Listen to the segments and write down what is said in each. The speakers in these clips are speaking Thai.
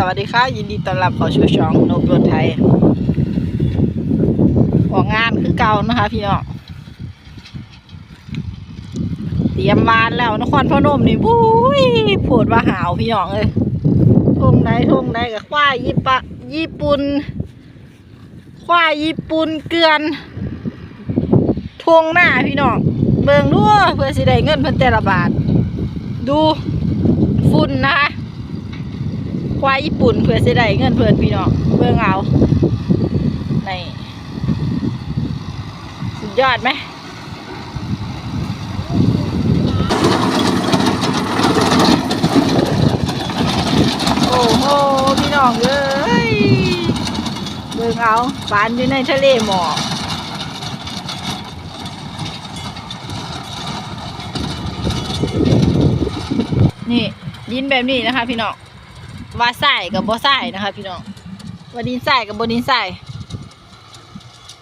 สวัสดีค่ะ ยินดีต้อนรับเข้าสู่ช่องนกรถไทยออกงานคือเก่านะคะ พี่น้องเตรียมมานแล้วนครพนมนี่บุ้ยปวดว่าหาวพี่น้องเลยทงใดทงใดกับควายญี่ปะญี่ปุ่นควายญี่ปุ่นเกลือนทงหน้าพี่น้องเบิ่งดูเพื่อสิได้เงินเพิ่นแต่ละบาท ดู ฝุ่นนะคะ ควายญี่ปุ่นเพื่อเสิได้เงินเพื่อนพี่น้องเบิ่งเอาในสุดยอดไหมโอ้โหพี่น้องเอ้ยเบิ่งเอาปานอยู่ในทะเลหมอกนี่ดินแบบนี้นะคะพี่น้อง ว่าใส่กับบ่ใส่นะคะพี่น้องว่าดินใส่กับบ่ดินใส่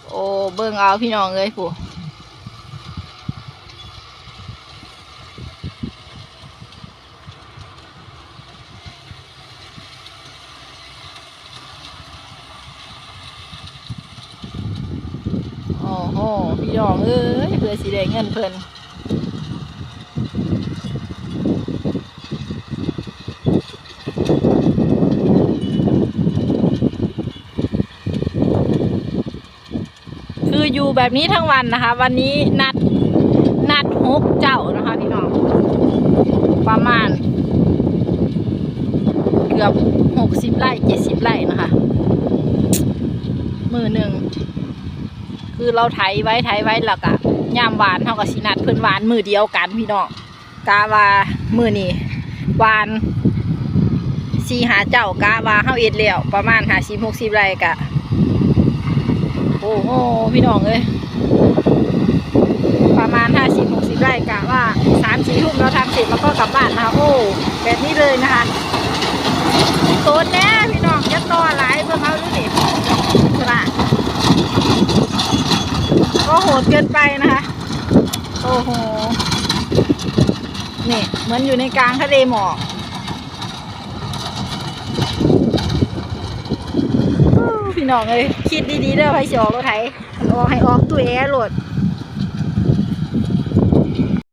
โอ้เบิ่งเอาพี่น้องเลยผู้โอ้โหพี่น้องเอ้ยเพื่อสิได้เงินเพิ่น คืออยู่แบบนี้ทั้งวันนะคะ วันนี้นัดนัดหกเจ้านะคะพี่น้องประมาณ เกือบหกสิบไร่เจ็ดสิบไร่นะคะ มือหนึ่งคือเราไถไว้ไถไว้แล้วก็ยามหวานเท่ากับสินัดเพื่อนหวานมือเดียวกันพี่น้องกาว่ามือนี้หวานสีหาเจ้ากาว่าเฮาเอ็ดแล้วประมาณหาสิบหกสิบไร่กะ อ้โหพี่น้องเอ้ยประมาณห้าสิบหกสิบไร่กะว่าสามสี่ทุ่มเราทำเสร็จแล้วก็กลับบ้านนะคะโอ้แบบนี้เลยนะคะโตนแน่พี่น้องจะต่อหลายเพื่อเขาดูดิสละก็โหดเกินไปนะคะโอ้โหนี่เหมือนอยู่ในกลางทะเลหมอกอู้พี่ น้องเลยคิดดีๆเด้อไปสิออกรถไถออกให้ออกตู้แอร์โหลด